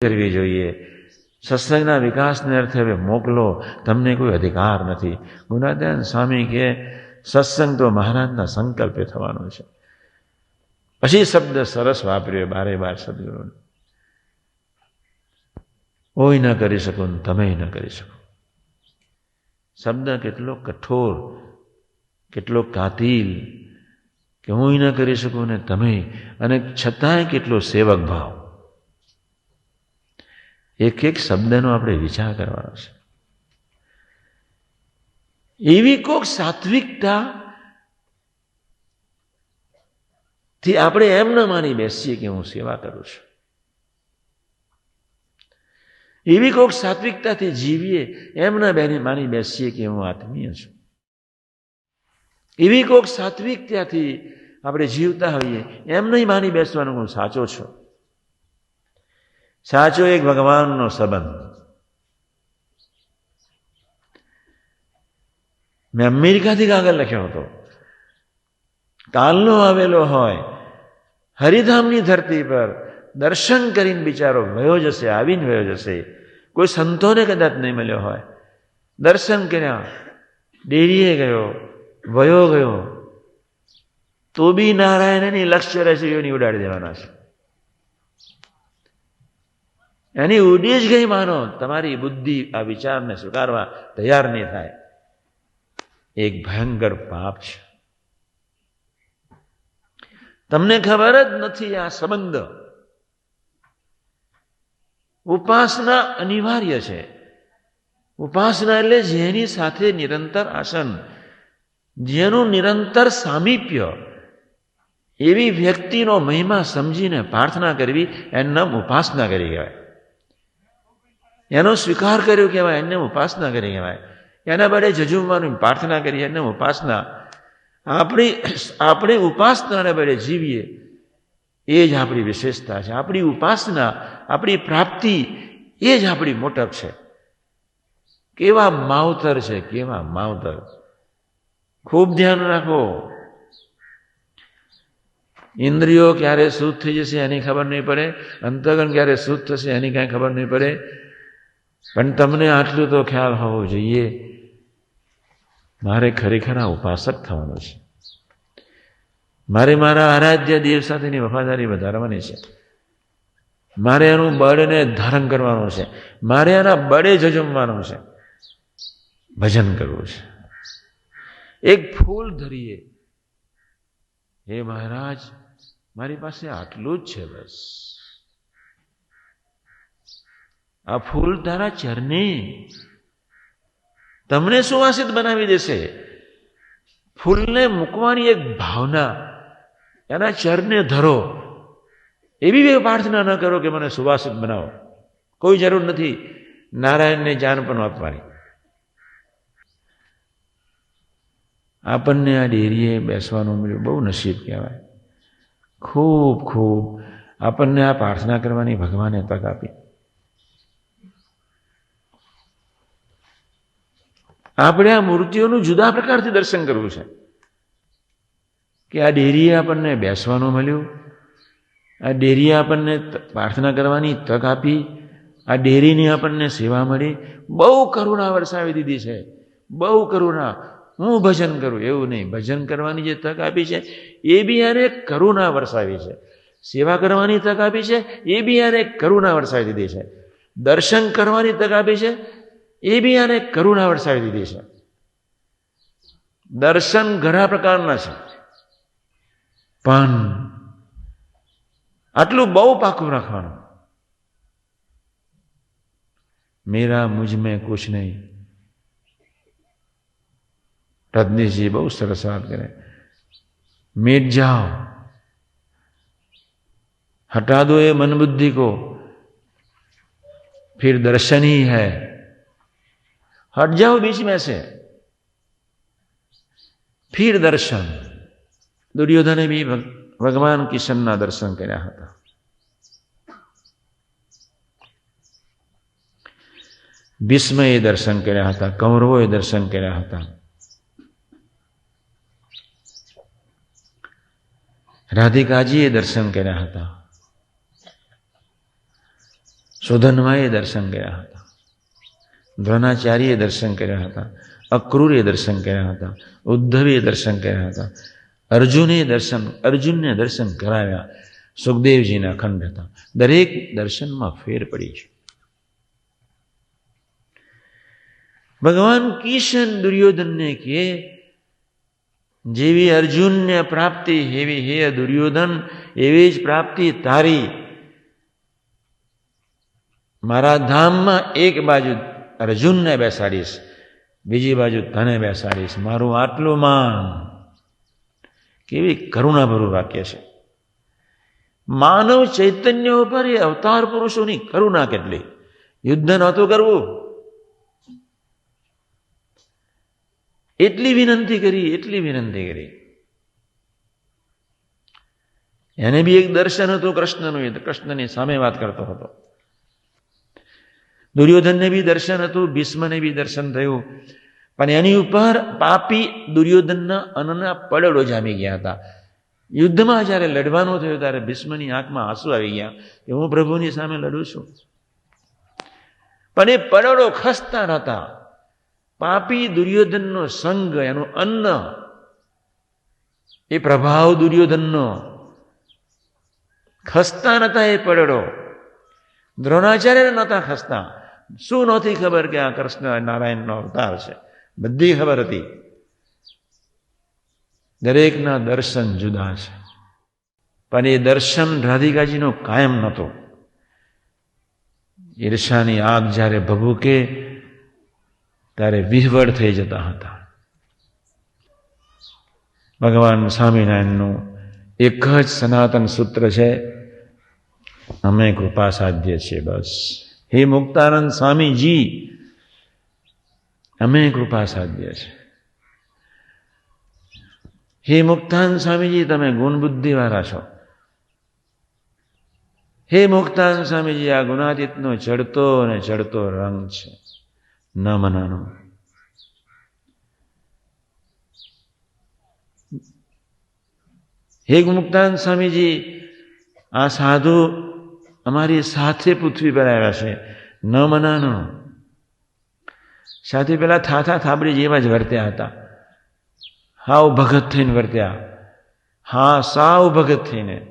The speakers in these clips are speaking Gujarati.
કરવી જોઈએ. સત્સંગના વિકાસને અર્થે હવે મોકલો, તમને કોઈ અધિકાર નથી. ગુનાદાન સ્વામી કે, સત્સંગ તો મહારાજના સંકલ્પે થવાનો છે. પછી શબ્દ સરસ વાપર્યો બારે બાર સદગુરુને. કોઈ ન કરી શકો તમે ન કરી શકો. શબ્દ કેટલો કઠોર, કેટલો કાતિલ, કે હું ન કરી શકું ને તમે? અને છતાંય કેટલો સેવક ભાવ. એક એક શબ્દનો આપણે વિચાર કરવાનો છે. એવી કોક સાત્વિકતા થી આપણે એમ ન માની બેસીએ કે હું સેવા કરું છું. એવી કોક સાત્વિકતાથી જીવીએ એમ ન બેની માની બેસીએ કે હું આત્મીય છું. એવી કોક સાત્વિકતાથી આપણે જીવતા હોઈએ એમ નહીં માની બેસવાનું હું સાચો છું. સાચો એક ભગવાનનો સંબંધ. મેં અમેરિકાથી કાગળ લખ્યો હતો. કાલનો આવેલો હોય, હરિધામની ધરતી પર દર્શન કરીને બિચારો વયો જશે, આવીને વયો જશે. કોઈ સંતોને કદાચ નહીં મળ્યો હોય. દર્શન કર્યા, ડેરીએ ગયો, વયો ગયો. તો બી નારાયણની લક્ષ્ય રસીઓની ઉડાડી દેવાના છે. એની ઉડી જ ગઈ માનો. તમારી બુદ્ધિ આ વિચારને સ્વીકારવા તૈયાર નહીં થાય. એક ભયંકર પાપ છે. તમને ખબર જ નથી આ સંબંધ. ઉપાસના અનિવાર્ય છે. ઉપાસના એટલે જેની સાથે નિરંતર આસન, જેનું નિરંતર સામીપ્ય, એવી વ્યક્તિનો મહિમા સમજીને પ્રાર્થના કરવી એનું ઉપાસના કરી કહેવાય. એનો સ્વીકાર કર્યો કહેવાય એને ઉપાસના કરી કહેવાય. એના માટે જજુમવાનું પ્રાર્થના કરી એને ઉપાસના. આપણી, આપણે ઉપાસનાને બદલે જીવીએ, એ જ આપણી વિશેષતા છે. આપણી ઉપાસના, આપણી પ્રાપ્તિ, એ જ આપણી મોટપ છે. કેવા માવતર છે, કેવા માવતર. ખૂબ ધ્યાન રાખો. ઇન્દ્રિયો ક્યારે શુદ્ધ થઈ જશે એની ખબર નહીં પડે અંતગણ ક્યારે શુદ્ધ થશે એની કાંઈ ખબર નહીં પડે. પણ તમને આટલું તો ખ્યાલ હોવો જોઈએ. મારે ખરેખર આ ઉપાસક થવાનો છે. મારે મારા આરાધ્ય દેવ સાથેની વફાદારી વધારવાની છે. મારે એનું બળને ધારણ કરવાનું છે. મારે એના બળે જજમવાનું છે. ભજન કરવું છે. એક ફૂલ ધરીએ. હે મહારાજ, મારી પાસે આટલું જ છે બસ. આ ફૂલ તારા ચરને તમને સુવાસિત બનાવી દેશે? ફૂલને મૂકવાની એક ભાવના, એના ચરને ધરો. એવી પ્રાર્થના ન કરો કે મને સુવાસિત બનાવો. કોઈ જરૂર નથી નારાયણને જાન પણ આપવાની. આપણને આ ડેરીએ બેસવાનું મળ્યું, બહુ નસીબ કહેવાય. ખૂબ ખૂબ આપણને આ પ્રાર્થના કરવાની ભગવાને તક આપી. આપણે આ મૂર્તિઓનું જુદા પ્રકારથી દર્શન કરવું છે. કે આ ડેરીએ આપણને બેસવાનું મળ્યું, આ ડેરીએ આપણને પ્રાર્થના કરવાની તક આપી, આ ડેરીની આપણને સેવા મળી. બહુ કરુણા વરસાવી દીધી છે. બહુ કરુણા. હું ભજન કરું, એવું નહીં. ભજન કરવાની જે તક આપી છે, એ બી યારે કરુણા વરસાવી છે. સેવા કરવાની તક આપી છે, એ બી યારે કરુણા વરસાવી દીધી છે. દર્શન કરવાની તક આપી છે એ બી આને કરુણા વરસાવી દીધી છે. દર્શન ઘણા પ્રકારના છે. પણ આટલું બહુ પાકું રાખવાનું. મેરા મુજમે કુછ નહીં. રજનીશજી બહુ સરસ વાત કરે. મીટ જાઓ. હટા દો એ મન બુદ્ધિ કો. ફિર દર્શન ही હૈ. हट जाओ बीच में से। फिर दर्शन। दुर्योधन भी भगवान की सन्ना दर्शन कर रहा था। विस्मय दर्शन कर रहा था, कौरव दर्शन कर रहा था। राधिका जी दर्शन कर रहा था। सुधनमय दर्शन कर रहा था। દ્રોણાચાર્યએ દર્શન કર્યા હતા, અક્રૂરે દર્શન કર્યા હતા, ઉદ્ધવે દર્શન કર્યા હતા, અર્જુને દર્શન, અર્જુનને દર્શન કરાવ્યા, સુખદેવજીના ખંડ હતા. દરેક દર્શનમાં ફેર પડી છે. ભગવાન કિશન દુર્યોધનને કહે, જેવી અર્જુનને પ્રાપ્તિ એવી હે દુર્યોધન, એવી જ પ્રાપ્તિ તારી. મારા ધામમાં એક બાજુ અર્જુનને બેસાડીશ, બીજી બાજુ તને બેસાડીશ, મારું આટલું માન. કેવી કરુણાભરું વાક્ય છે. માનવ ચૈતન્ય ઉપર એ અવતાર પુરુષોની કરુણા કેટલી? યુદ્ધ નહોતું કરવું. એટલી વિનંતી કરી, એટલી વિનંતી કરી. એને બી એક દર્શન હતું, કૃષ્ણનું, એ કૃષ્ણની સામે વાત કરતો હતો. દુર્યોધનને બી દર્શન હતું, ભીષ્મને બી દર્શન થયું. પણ એની ઉપર પાપી દુર્યોધનના અન્નના પડડો જામી ગયા હતા. યુદ્ધમાં જ્યારે લડવાનું થયું ત્યારે ભીષ્મની આંખમાં આંસુ આવી ગયા કે હું પ્રભુની સામે લડું છું. પણ એ પડડો ખસતા નહોતા. પાપી દુર્યોધનનો સંગ, એનું અન્ન, એ પ્રભાવ દુર્યોધનનો. ખસતા નહોતા એ પડડો. દ્રોણાચાર્ય નહોતા ખસતા. શું નહોતી ખબર કે આ કૃષ્ણ નારાયણનો અવતાર છે? બધી ખબર હતી. દરેકના દર્શન જુદા છે. પણ એ દર્શન રાધિકાજીનો કાયમ નહોતો. ઈર્ષાની આગ જ્યારે ભભૂકે, ત્યારે વિહવળ થઈ જતા હતા. ભગવાન સ્વામિનારાયણનું એક જ સનાતન સૂત્ર છે, અમે કૃપા સાધ્ય છીએ બસ. હે મુક્તાનંદ સ્વામીજી, અમે કૃપા સાધ્ય છે. હે મુક્તાન સ્વામીજી, તમે ગુણ બુદ્ધિવાળા છો. હે મુક્તાન સ્વામીજી, આ ગુણાતીતનો ચડતો અને ચડતો રંગ છે. ન મનાનો હે મુક્તાન સ્વામીજી, આ સાધુ અમારી સાથે પૃથ્વી પર આવ્યા છે. ન મનાનો. સાથે પેલા થાથા થાબડી જેવા જ વર્ત્યા હતા. હાવ ભગત થઈને વર્ત્યા. હા, સાવ ભગત થઈને.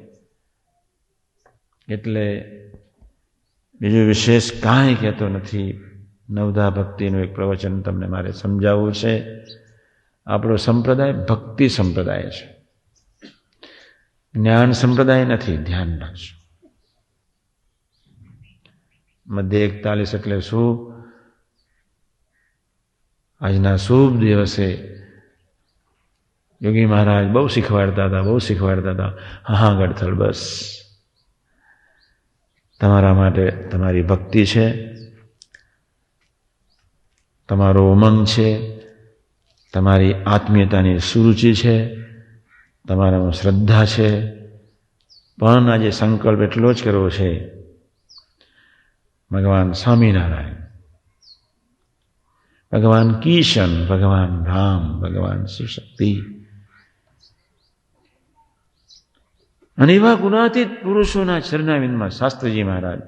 એટલે બીજું વિશેષ કાંઈ કહેતો નથી. નવધા ભક્તિનું એક પ્રવચન તમને મારે સમજાવવું છે. આપણો સંપ્રદાય ભક્તિ સંપ્રદાય છે. જ્ઞાન સંપ્રદાય નથી, ધ્યાન રાખજો મધ્ય એકતાલીસ એટલે શું આજના શુભ દિવસે યોગી મહારાજ બહુ શીખવાડતા હતા, બહુ શીખવાડતા હતા. હા ગડથલ બસ. તમારા માટે તમારી ભક્તિ છે. તમારો ઉમંગ છે. તમારી આત્મીયતાની સુરુચિ છે. તમારામાં શ્રદ્ધા છે. પણ આજે સંકલ્પ એટલો જ કરવો છે ભગવાન સ્વામિનારાયણ, ભગવાન કિશન, ભગવાન રામ, ભગવાન સુશક્તિ. અને એવા ગુણાતીત પુરુષોના ચરણાવિંદમાં શાસ્ત્રીજી મહારાજ,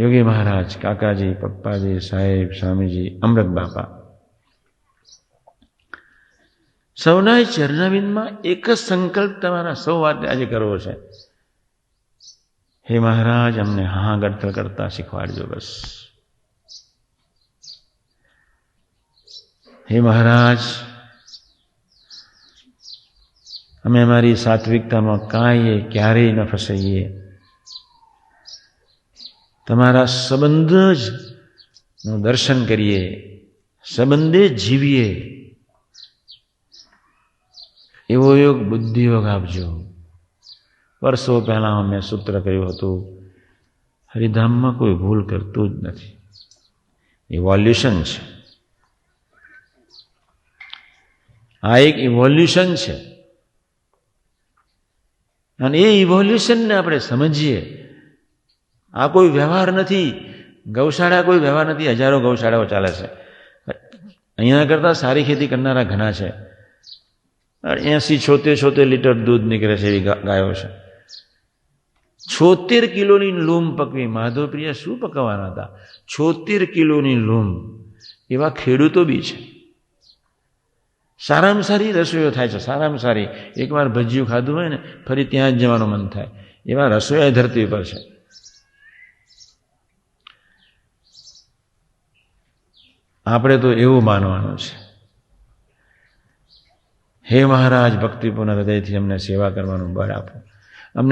યોગી મહારાજ, કાકાજી, પપ્પાજી, સાહેબ, સ્વામીજી, અમૃત બાપા, સૌના ચરણાવિંદમાં એક જ સંકલ્પ તમારા સૌ વાત આજે કરવો છે. હે મહારાજ, અમને હા ગડતર કરતા શીખવાડજો બસ. હે મહારાજ, અમે અમારી સાત્વિકતામાં કાંઈએ ક્યારેય ન ફસાઈએ. તમારા સંબંધ જ નું દર્શન કરીએ, સંબંધે જીવીએ. એવો યોગ બુદ્ધિયોગ આપજો. વર્ષો પહેલાં મેં સૂત્ર કહ્યું હતું, હરિધામમાં કોઈ ભૂલ કરતું જ નથી. ઇવોલ્યુશન છે. આ એક ઇવોલ્યુશન છે. અને એ ઇવોલ્યુશનને આપણે સમજીએ. આ કોઈ વ્યવહાર નથી. ગૌશાળા કોઈ વ્યવહાર નથી. હજારો ગૌશાળાઓ ચાલે છે. અહીંયા કરતાં સારી ખેતી કરનારા ઘણા છે. એસી છોતેર છોતેર લીટર દૂધ નીકળે છે એવી ગાયો છે. છોતેર કિલોની લૂમ પકવી. માધવપ્રિયા શું પકવવાના હતા? છોતેર કિલોની લૂમ. એવા ખેડૂતો બી છે. સારામાં સારી રસોઈઓ થાય છે. સારામાં સારી. એકવાર ભજીયું ખાધું હોય ને, ફરી ત્યાં જ જવાનું મન થાય. એવા રસોઈ ધરતી પર છે. આપણે તો એવું માનવાનું છે. હે મહારાજ, ભક્તિપૂર્ણ હૃદયથી અમને સેવા કરવાનું બળ આપો.